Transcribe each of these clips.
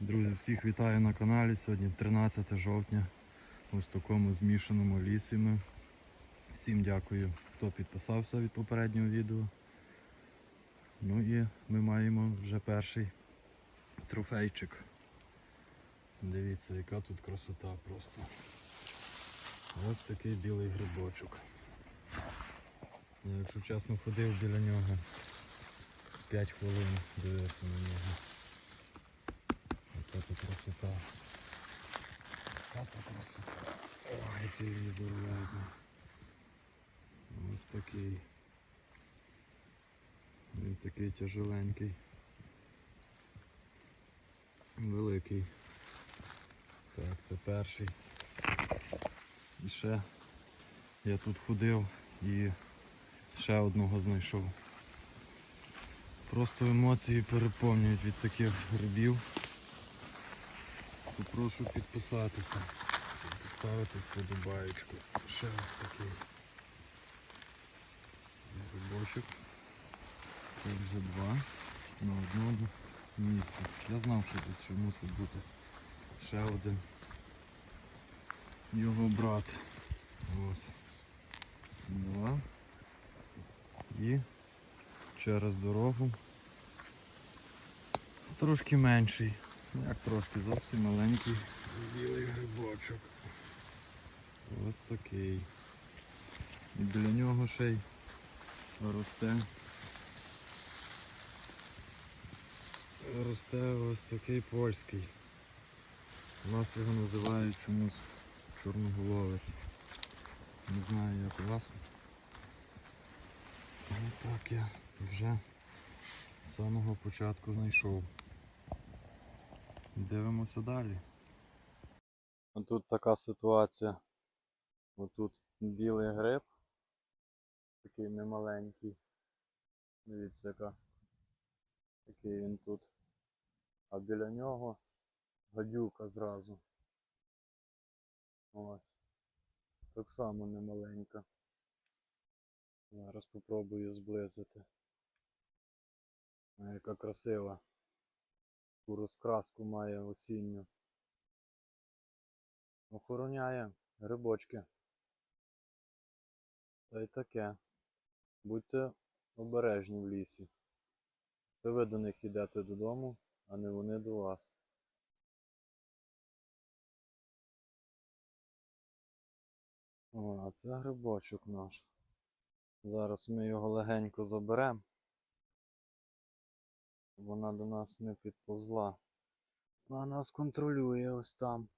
Друзі, всіх вітаю на каналі. Сьогодні 13 жовтня. Ось в такому змішаному лісі ми. Всім дякую, хто підписався від попереднього відео. Ну і ми маємо вже перший трофейчик. Дивіться, яка тут красота просто. Ось такий білий грибочок. Я, якщо чесно, ходив біля нього 5 хвилин, дивився на нього. Тут красота. Яка красота. Ой, який він здоровезний. Ось такий. Він такий тяжеленький. Великий. Так, це перший. І ще я тут ходив і ще одного знайшов. Просто емоції переповнюють від таких грибів. Попрошу підписатися, поставити вподобаєчку. Ще ось такий грибочок. Це вже два на одному місці. Я знав, що тут ще мусить бути ще один його брат. Ось. Два. І через дорогу трошки менший. Як трошки зовсім маленький білий грибочок. Ось такий. І біля нього ще й росте. Росте ось такий польський. У нас його називають чомусь чорноголовець. Не знаю як у вас. Але так я вже з самого початку знайшов. Дивимося далі. Тут така ситуація. Отут білий гриб. Такий немаленький. Дивіться, яка. Такий він тут. А біля нього гадюка зразу. Ось. Так само немаленька. Зараз попробую зблизити. Яка красива. Таку розкраску має осінню. Охороняє грибочки. Та й таке. Будьте обережні в лісі. Це ви до них йдете додому, а не вони до вас. О, а це грибочок наш. Зараз ми його легенько заберемо. Вона до нас не підповзла. Вона нас контролює ось там.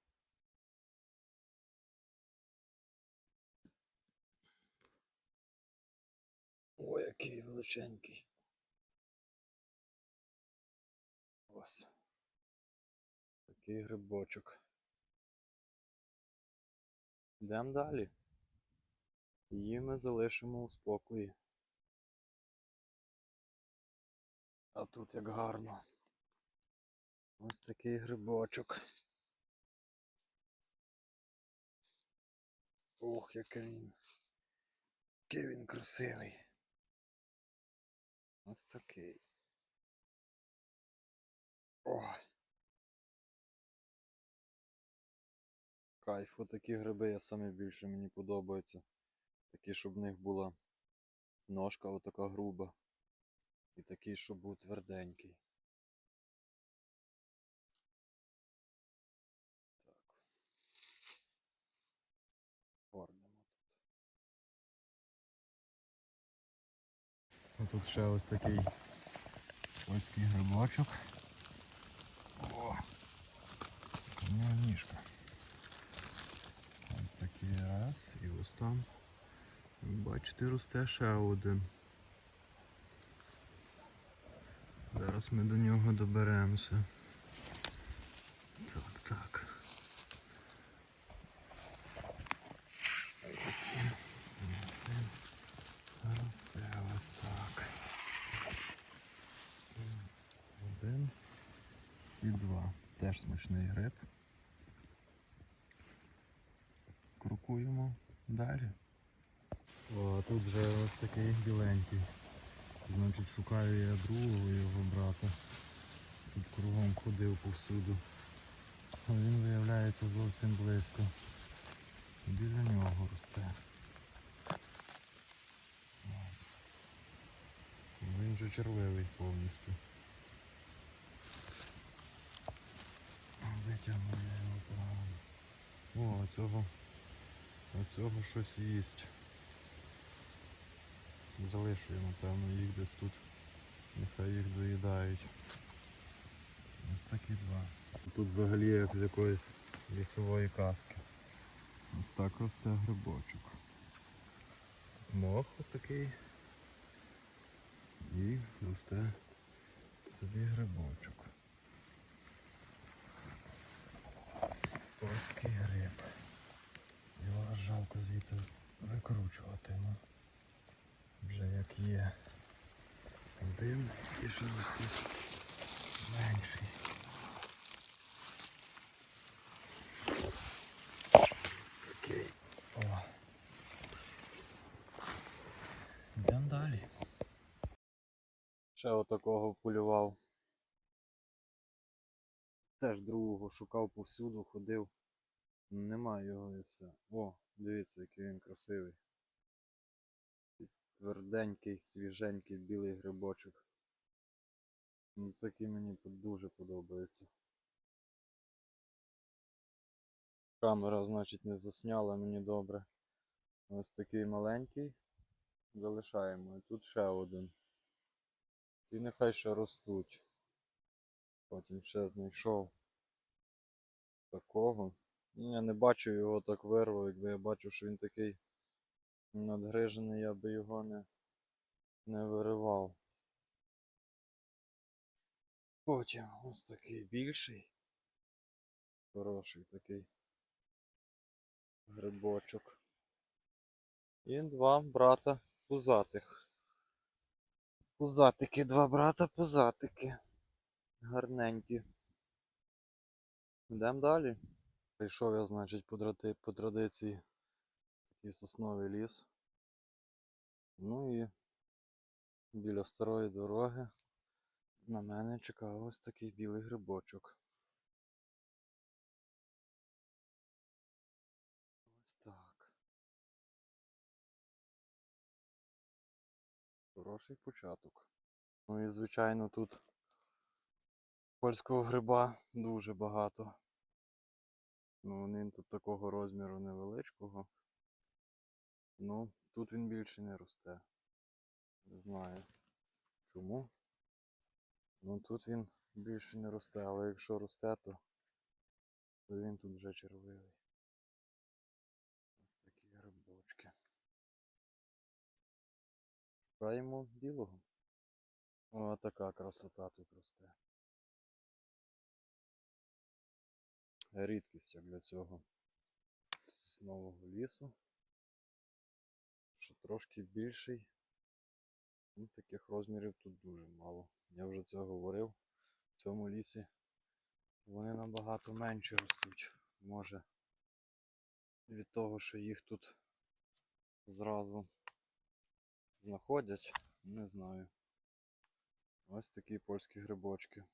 Ой, який величенький. Ось. Такий грибочок. Йдемо далі. Її ми залишимо у спокої. А тут як гарно. Ось такий грибочок. Ох, який він. Який він красивий. Ось такий. Ой. Кайф, такі гриби я саме більше мені подобаються. Такі, щоб в них була ножка отака груба. І такий, щоб був тверденький. Так. Горнемо тут. Тут ще ось такий польський грибочок. О! У нього ніжка. Ось такий раз і ось там. Бачите, росте ще один. Зараз ми до нього доберемося. Так, так. Ось він. Ось так. Один і два. Теж смачний гриб. Крокуємо далі. О, тут вже ось такий біленький. Значить, шукаю я другого його брата. тут кругом ходив повсюду. А він виявляється зовсім близько. Біля нього росте. Він вже червивий повністю. Витягну я його погано. О, оцього, оцього щось їсть. Залишу я, напевно, їх десь тут. Нехай їх доїдають. Ось такі два. Тут взагалі як з якоїсь лісової казки. Ось так росте грибочок. Мох отакий. І росте собі грибочок. Польський гриб. Його жалко звідси викручувати, ну. Вже як є. Один і ще ось менший. Ось такий. О. Йдемо далі. Ще отакого полював. Теж другого шукав повсюду, ходив. Немає його і все. О, дивіться, який він красивий. Тверденький, свіженький білий грибочок. Ну, такий мені дуже подобається. Камера, значить, не засняла мені добре. Ось такий маленький. Залишаємо. І тут ще один. Ці нехай ще ростуть. Потім ще знайшов такого. Ну, Я не бачу його так вирву, якби я бачив, що він такий надгрижений, я би його не, не виривав. Потім ось такий більший. Хороший такий грибочок. І два брата пузатих. Пузатики, два брата пузатики. Гарненькі. Йдемо далі. Прийшов я, значить, по, традиції такий сосновий ліс. Ну і біля старої дороги на мене чекав ось такий білий грибочок. Ось так. Хороший початок. Ну і звичайно тут польського гриба дуже багато. Ну, він тут такого розміру невеличкого. Ну, тут він більше не росте. Не знаю чому. Ну тут він більше не росте, але якщо росте, то, то він тут вже червивий. Ось такі грибочки. Шукаємо білого. О, така красота тут росте. Рідкість як для цього соснового лісу. Що трошки більший. Ну, таких розмірів тут дуже мало. Я вже це говорив. В цьому лісі вони набагато менше ростуть. Може від того, що їх тут зразу знаходять, не знаю. Ось такі польські грибочки.